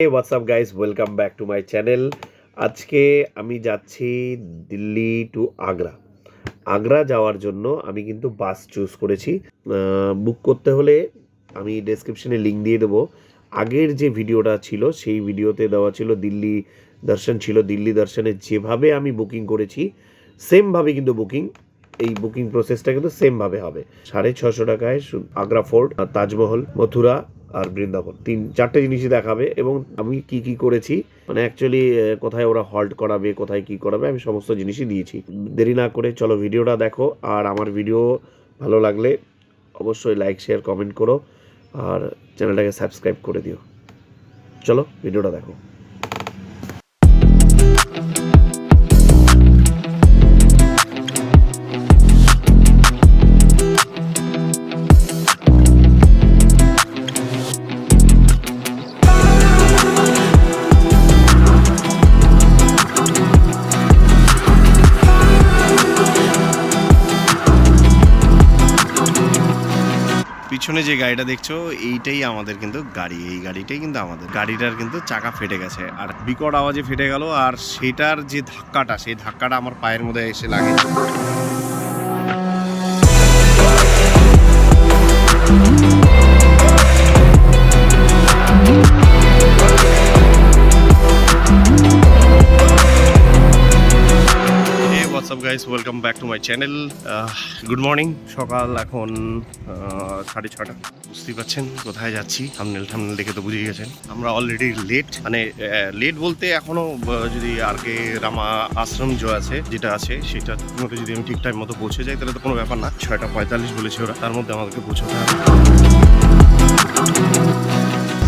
WhatsApp guys welcome back to my channel আজকে আমি যাচ্ছি দিল্লি টু আগ্রা। আগ্রা যাওয়ার জন্য আমি কিন্তু বাস চুজ করেছি। বুক করতে হলে আমি ডেসক্রিপশনে লিঙ্ক দিয়ে দেবো। আগের যে ভিডিওটা ছিল, সেই ভিডিওতে দেওয়া ছিল দিল্লি দর্শন ছিল। দিল্লি দর্শনে যেভাবে আমি বুকিং করেছি সেমভাবে কিন্তু বুকিং এই বুকিং প্রসেসটা কিন্তু সেমভাবে হবে। সাড়ে ছশো টাকায় আগ্রা ফোর্ট তাজমহল, মথুরা আর বৃন্দাবন। তিন, চারটে জিনিসই দেখাবে এবং আমি কি কি করেছি মানে অ্যাকচুয়ালি কোথায় ওরা হল্ট করাবে, কোথায় কি করাবে, আমি সমস্ত জিনিসই দিয়েছি। দেরি না করে চলো ভিডিওটা দেখো, আর আমার ভিডিও ভালো লাগলে অবশ্যই লাইক শেয়ার কমেন্ট করো, আর চ্যানেলটাকে সাবস্ক্রাইব করে দিও। চলো, ভিডিওটা দেখো। পিছনে যে গাড়িটা দেখছ, এইটাই আমাদের কিন্তু গাড়ি। এই গাড়িটাই কিন্তু আমাদের। গাড়িটার কিন্তু চাকা ফেটে গেছে। আর বিকট আওয়াজে ফেটে গেল, আর সেটার যে ধাক্কাটা, সেই ধাক্কাটা আমার পায়ের মধ্যে এসে লাগে WhatsApp guys welcome back to my channel good morning সকাল এখন সাড়ে ছটা বুঝতেই পারছেন কোথায় যাচ্ছি? থামনেল থামনেল দেখে তো বুঝেই গেছেন। আমরা অলরেডি লেট মানে লেট বলতে এখনও আহ, যদি আর কে রামা আশ্রম যে আছে যেটা আছে সেটা মতো যদি আমি ঠিক টাইম মতো পৌঁছে যাই তাহলে তো কোনো ব্যাপার না। ছয়টা পঁয়তাল্লিশ বলেছে ওরা তার মধ্যে আমাদেরকে পৌঁছতে হবে।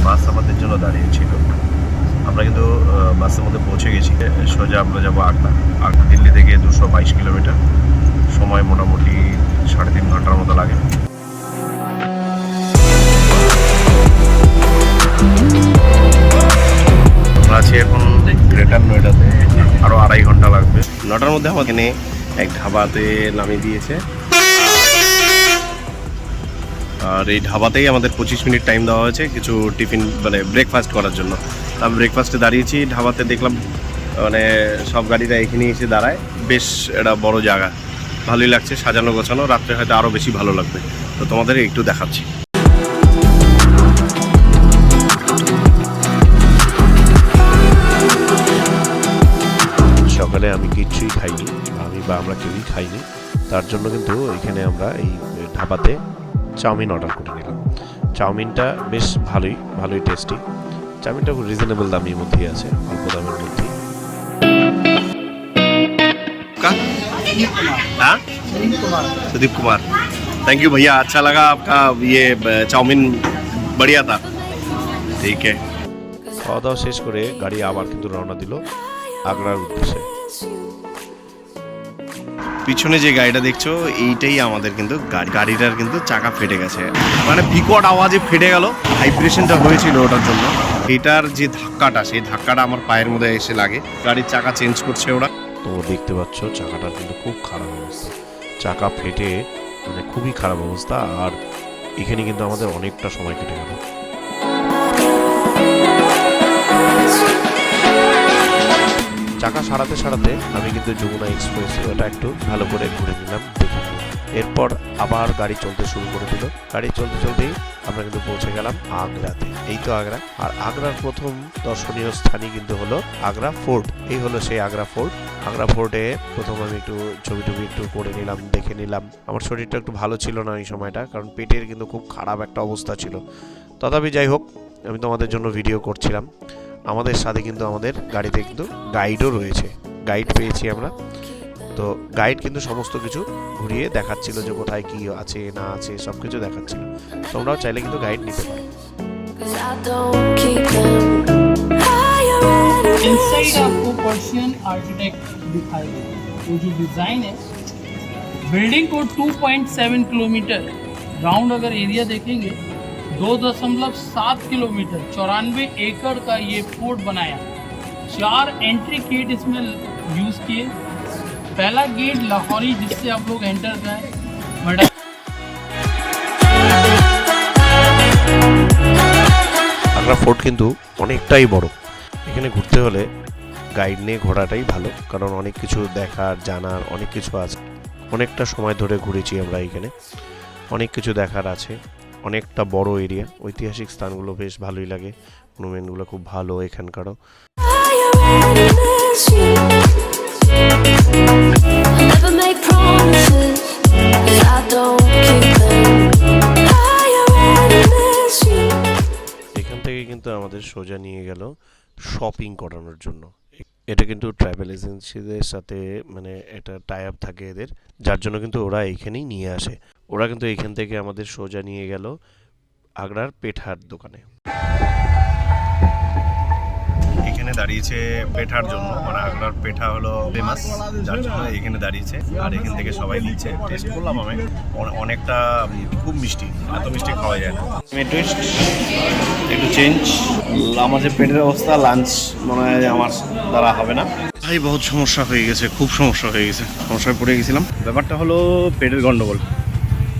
বাস আমাদের জন্য দাঁড়িয়েছিল আমরা কিন্তু বাসের মধ্যে পৌঁছে গেছি। সোজা আমরা যাব আগ্রা। আগ্রা দিল্লি থেকে দুশো বাইশ কিলোমিটার। সময় মোটামুটি সাড়ে তিন ঘণ্টার মতো লাগে। আমরা আছি এখন গ্রেটার নয়ডাতে। আরও আড়াই ঘণ্টা লাগবে। নটার মধ্যে আমাকে এনে এক ধাবাতে নামিয়ে দিয়েছে। আর এই ধাবাতেই আমাদের পঁচিশ মিনিট টাইম দেওয়া হয়েছে। কিছু টিফিন মানে ব্রেকফাস্ট করার জন্য। আমি ব্রেকফাস্টে দাঁড়িয়েছি, ধাবাতে দেখলাম মানে সব গাড়িরা এখানে এসে দাঁড়ায়। বেশ একটা বড় জায়গা। ভালোই লাগছে সাজানো গোছানো, রাত্রে হয়তো আরও বেশি ভালো লাগবে। তো তোমাদের একটু দেখাচ্ছি। সকালে আমি কিচ্ছুই খাইনি, আমি বা আমরা কেউই খাইনি। তার জন্য কিন্তু এখানে আমরা এই ধাবাতে চাউমিন অর্ডার করে নিলাম। চাউমিনটা বেশ ভালোই ভালোই টেস্টি চাউমিনটা খুব রিজনেবল দামের মধ্যেই আছে অল্প দামের মধ্যেই का हाँ सुदीप कुमार थैंक यू भैया अच्छा लगा आपका ये ब- चाउमीन बढ़िया था ठीक है খাওয়া দাওয়া শেষ করে গাড়ি আবার কিন্তু রওনা দিল আগ্রার উদ্দেশ্যে পিছনে যে গাড়িটা দেখছ, এইটাই আমাদের কিন্তু গাড়ি। গাড়িটার কিন্তু চাকা ফেটে গেছে। মানে বিকট আওয়াজে ফেটে গেল, ভাইব্রেশনটা হয়েছিল ওটার জন্য। এটার যে ধাক্কাটা, সেই ধাক্কাটা আমার পায়ের মধ্যে এসে লাগে। গাড়ির চাকা চেঞ্জ করছে ওরা। তো দেখতে পাচ্ছ, চাকাটার কিন্তু খুব খারাপ অবস্থা। চাকা ফেটে মানে খুবই খারাপ অবস্থা। আর এখানে কিন্তু আমাদের অনেকটা সময় কেটে গেল। চাকা সারাতে সারাতে আমি কিন্তু যমুনা এক্সপ্রেস ওটা একটু ভালো করে ঘুরে নিলাম এরপর আবার গাড়ি চলতে শুরু করে দিল। গাড়ি চলতে চলতেই আমরা কিন্তু পৌঁছে গেলাম আগ্রাতে। এই তো আগ্রা। আর আগ্রার প্রথম দর্শনীয় স্থানই কিন্তু হলো আগ্রা ফোর্ট। এই হলো সেই আগ্রা ফোর্ট। আগ্রা ফোর্টে প্রথম আমি একটু ছবি টবি একটু করে নিলাম, দেখে নিলাম। আমার শরীরটা একটু ভালো ছিল না এই সময়টা, কারণ পেটের কিন্তু খুব খারাপ একটা অবস্থা ছিল। তথাপি যাই হোক, আমি তোমাদের জন্য ভিডিও করছিলাম। আমাদের সাথে কিন্তু আমাদের গাড়িতে কিন্তু গাইডও রয়েছে গাইড পেয়েছি আমরা তো গাইড কিন্তু সমস্ত কিছু ঘুরিয়ে দেখাচ্ছিল যে কোথায় কি আছে না আছে সব কিছু দেখাচ্ছিল তোমরাও চাইলে কিন্তু গাইড নিতে পারো Cause I don't keep them higher and inside आपको पर्शियन आर्किटेक्ट दिखाई देगा वो जो डिज़ाइन है बिल्डिंग को 2.7 किलोमीटर राउंड अगर एरिया देखेंगे दो दशमलव सात किलोमीटर चौरानवे एकड़ का ये फोर्ट बनाया चार एंट्री गेट इसमें यूज़ किए पहला गेट लाहौरी जिससे आप लोग एंटर करें बड़ा আগ্রা আগ্রা ফোর্ট কিন্তু অনেকটাই বড় এখানে ঘুরতে হলে গাইড নিয়ে ঘোরাটাই ভালো কারণ অনেক কিছু দেখার জানার অনেক কিছু আছে অনেকটা সময় ধরে ঘুরেছি আমরা এখানে অনেক কিছু দেখার আছে অনেকটা বড় এরিয়া ঐতিহাসিক স্থানগুলো বেশ ভালোই লাগে। মনুমেন্টগুলো খুব ভালো এখানকারও. এখান থেকে কিন্তু আমাদের সোজা নিয়ে গেল শপিং করানোর জন্য। এটা কিন্তু ট্রাভেল এজেন্সিদের সাথে মানে একটা টাই আপ থাকে এদের। যার জন্য কিন্তু ওরা এইখানেই নিয়ে আসে। ওরা কিন্তু এখান থেকে আমাদের সোজা নিয়ে গেল আগ্রার পেঠার দোকানে। এখানে দাঁড়িয়েছে পেঠার জন্য। মানে আগ্রার পেঠা হলো ফেমাস যার জন্য এখানে দাঁড়িয়েছে। আর এখান থেকে সবাই নিচ্ছে। টেস্ট করলাম আমি। অনেকটা খুব মিষ্টি। এত মিষ্টি খাওয়া যায় না। টুইস্ট একটু চেঞ্জ আমার যে পেটের অবস্থা লাঞ্চ মনে হয় আমার দ্বারা হবে না। ভাই বহুত সমস্যা হয়ে গেছে খুব সমস্যা হয়ে গেছে। সমস্যায় পড়ে গেছিলাম। ব্যাপারটা হলো পেটের গন্ডগোল।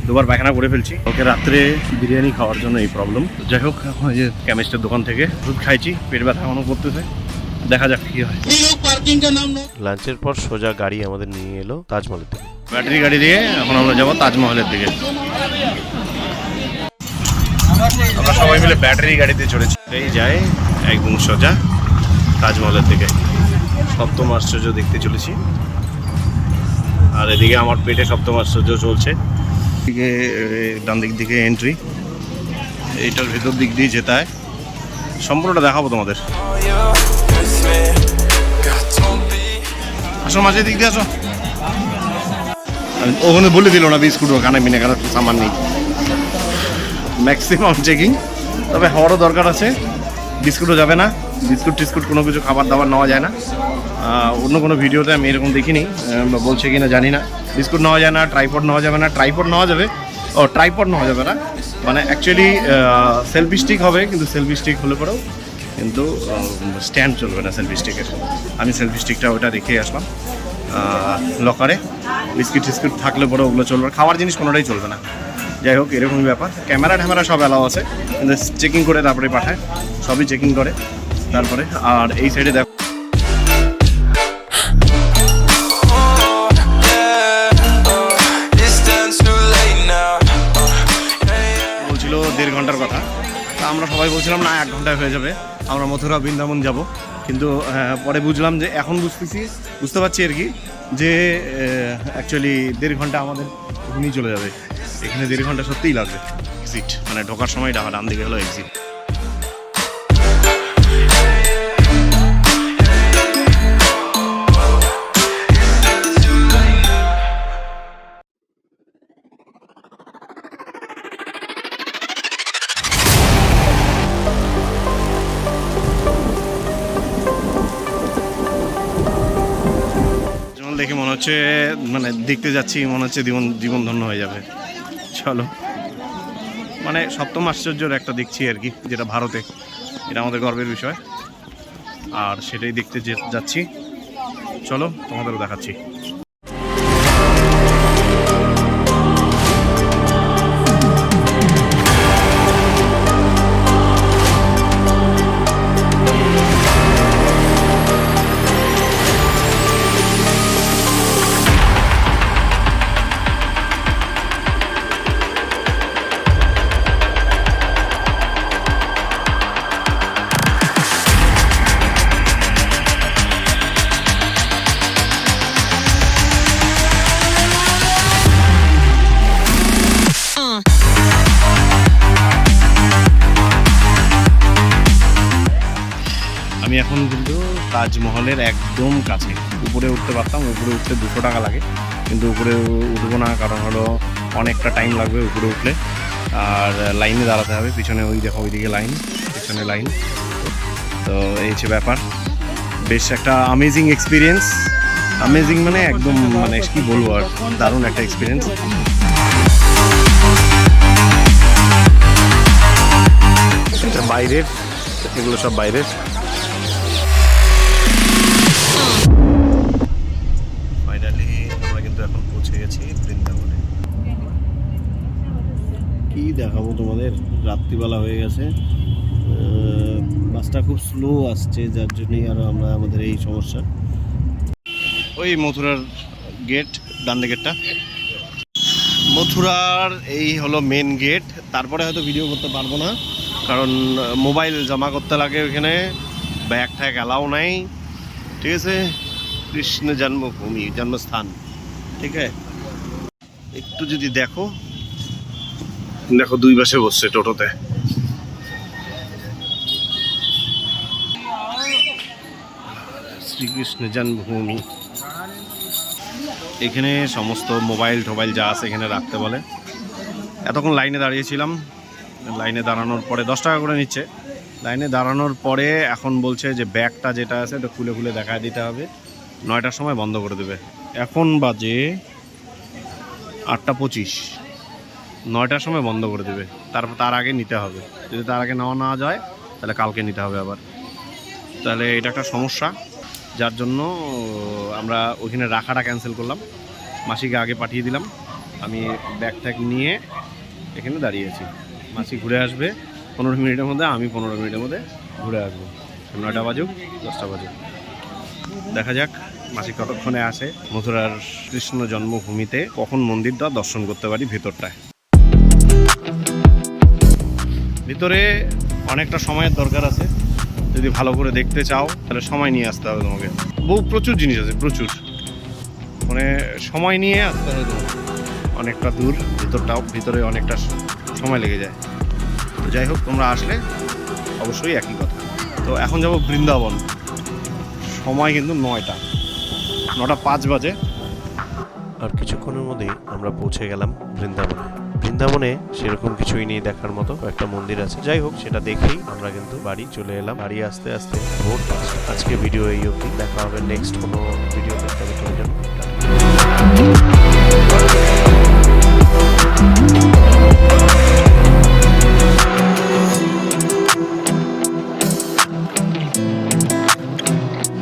দুবার পায়খানা করে ফেলছি। ওকে রাত্রে বিরিয়ানি খাওয়ার জন্য এই প্রবলেম যাই হোক এখন এই যে কেমিস্টের দোকান থেকে ওষুধ খাইছি পেট ব্যথা এখনও করতেছে। দেখা যাক কি হয়। লাঞ্চের পর সোজা গাড়ি আমাদের নিয়ে এলো তাজমহলের দিকে। ব্যাটারি গাড়ি দিয়ে এখন আমরা যাব তাজমহলের দিকে। আমরা সবাই মিলে ব্যাটারি গাড়িতে চড়েছি। এই যাই একদম সোজা তাজমহলের দিকে। সপ্তম আশ্চর্য দেখতে চলেছি। আর এদিকে আমার পেটে সপ্তম আশ্চর্য চলছে। দিকে ডান দিক দিকে এন্ট্রি এইটার ভেতর দিক দিয়ে যেতে হয় সম্পূর্ণটা দেখাবো তোমাদের। আসো মাঝে দিক দিয়ে আসো। ওখানে বলে দিল না বিস্কুট ওখানে মিনে কেন সামান নেই। ম্যাক্সিমাম চেকিং তবে হওয়ারও দরকার আছে। বিস্কুটও যাবে না। বিস্কুট টিস্কুট কোনো কিছু খাবার দাবার নেওয়া যায় না। অন্য কোনো ভিডিওতে আমি এরকম দেখিনি। বলছে কি না জানি না। বিস্কুট নেওয়া যায় না ট্রাইপড নেওয়া যাবে না। ট্রাইপড নেওয়া যাবে। ও ট্রাইপড নেওয়া যাবে না। মানে অ্যাকচুয়ালি সেলফি স্টিক হবে, কিন্তু সেলফি স্টিক হলে পরেও কিন্তু স্ট্যান্ড চলবে না সেলফি স্টিকের আমি সেলফি স্টিকটা ওটা রেখে আসলাম। লকারে বিস্কিট টিস্কিট থাকলে পরে ওগুলো চলবে। খাওয়ার জিনিস কোনোটাই চলবে না। যাই হোক, এরকমই ব্যাপার। ক্যামেরা ট্যামেরা সব অ্যালাও আছে। কিন্তু চেকিং করে তারপরে পাঠায়। সবই চেকিং করে। তারপরে, আর এই সাইডে দেখো. বলছিল দেড় ঘণ্টার কথা। তা আমরা সবাই বলছিলাম, না, এক ঘন্টায় হয়ে যাবে। আমরা মথুরা বৃন্দাবন যাব। কিন্তু পরে বুঝলাম যে এখন বুঝতেছি, বুঝতে পারছি আর কি যে অ্যাকচুয়ালি দেড় ঘণ্টা আমাদের এখানেই চলে যাবে। এখানে দেড় ঘণ্টা সত্যিই লাগবে। এক্সিট মানে ঢোকার সময় ডান দিকে হলো এক্সিট হচ্ছে মানে দেখতে যাচ্ছি, মনে হচ্ছে জীবন জীবন ধন্য হয়ে যাবে। চলো। মানে সপ্তম আশ্চর্যর একটা দেখছি আর কি, যেটা ভারতে। এটা আমাদের গর্বের বিষয়। আর সেটাই দেখতে যাচ্ছি। চলো, তোমাদেরও দেখাচ্ছি। আমি এখন কিন্তু তাজমহলের একদম কাছে। উপরে উঠতে পারতাম, উপরে উঠতে দুশো টাকা লাগে। কিন্তু উপরে উঠবো না, কারণ হলো অনেকটা টাইম লাগবে উপরে উঠলে। আর লাইনে দাঁড়াতে হবে, পিছনে ওই দেখো, ওইদিকে লাইন পিছনে লাইন তো এই হচ্ছে ব্যাপার। বেশ একটা আমেজিং এক্সপিরিয়েন্স আমেজিং মানে একদম মানে কি বলব আর, দারুণ একটা এক্সপিরিয়েন্স বাইরের, এগুলো সব বাইরের। দেখাবো তোমাদের। রাত্রিবেলা হয়ে গেছে। বাসটা খুব স্লো আসছে, যার জন্যই আরও আমরা আমাদের এই সমস্যা। ওই মথুরার গেট ডান গেটটা মথুরার এই হলো মেন গেট তারপরে হয়তো ভিডিও করতে পারব না, কারণ মোবাইল জমা করতে লাগে ওইখানে। ব্যাগ ট্যাগ অ্যালাউ নাই। ঠিক আছে? কৃষ্ণ জন্মভূমি, জন্মস্থান। ঠিক আছে? একটু যদি দেখো। দেখো দুই পাশে বসছে টোটোতে। শ্রীকৃষ্ণ জন্মভূমি। এখানে সমস্ত মোবাইল টোবাইল যা আছে এখানে রাখতে বলে। এতক্ষণ লাইনে দাঁড়িয়েছিলাম। লাইনে দাঁড়ানোর পরে দশ টাকা করে নিচ্ছে। লাইনে দাঁড়ানোর পরে এখন বলছে যে ব্যাগটা যেটা আছে ওটা খুলে খুলে দেখায় দিতে হবে। নয়টার সময় বন্ধ করে দেবে। এখন বাজে আটটা পঁচিশ। নয়টার সময় বন্ধ করে দেবে। তারপর তার আগে নিতে হবে। যদি তার আগে নেওয়া না যায়, তাহলে কালকে নিতে হবে আবার। তাহলে এটা একটা সমস্যা, যার জন্য আমরা ওইখানে রাখাটা ক্যান্সেল করলাম। মাসিকে আগে পাঠিয়ে দিলাম। আমি ব্যাগ ট্যাগ নিয়ে এখানে দাঁড়িয়েছি মাসি ঘুরে আসবে। পনেরো মিনিটের মধ্যে, আমি পনেরো মিনিটের মধ্যে ঘুরে আসব। নয়টা বাজুক, দশটা বাজুক। দেখা যাক, মাসি কতক্ষণে আসে। মথুরার কৃষ্ণ জন্মভূমিতে কখন মন্দিরটা দর্শন করতে পারি ভেতরটায়। ভিতরে অনেকটা সময়ের দরকার আছে। যদি ভালো করে দেখতে চাও, তাহলে সময় নিয়ে আসতে হবে তোমাকে। বহু প্রচুর জিনিস আছে, প্রচুর। মানে সময় নিয়ে আসতে হবে তোমাকে। অনেকটা দূর, ভিতরটাও ভিতরে অনেকটা সময় লেগে যায়। তো যাই হোক, তোমরা আসলে অবশ্যই একই কথা। তো এখন যাব বৃন্দাবন। সময় কিন্তু নয়টা। নটা পাঁচ বাজে। আর কিছুক্ষণের মধ্যেই আমরা পৌঁছে গেলাম বৃন্দাবনে। বৃন্দাবনে সেরকম কিছুই নেই দেখার মতো একটা মন্দির আছে। যাই হোক, সেটা দেখেই আমরা কিন্তু বাড়ি চলে এলাম। বাড়ি আস্তে আস্তে ভোর আজকে ভিডিও এই অবধি। দেখা হবে নেক্সট কোনো ভিডিও দেখতে হবে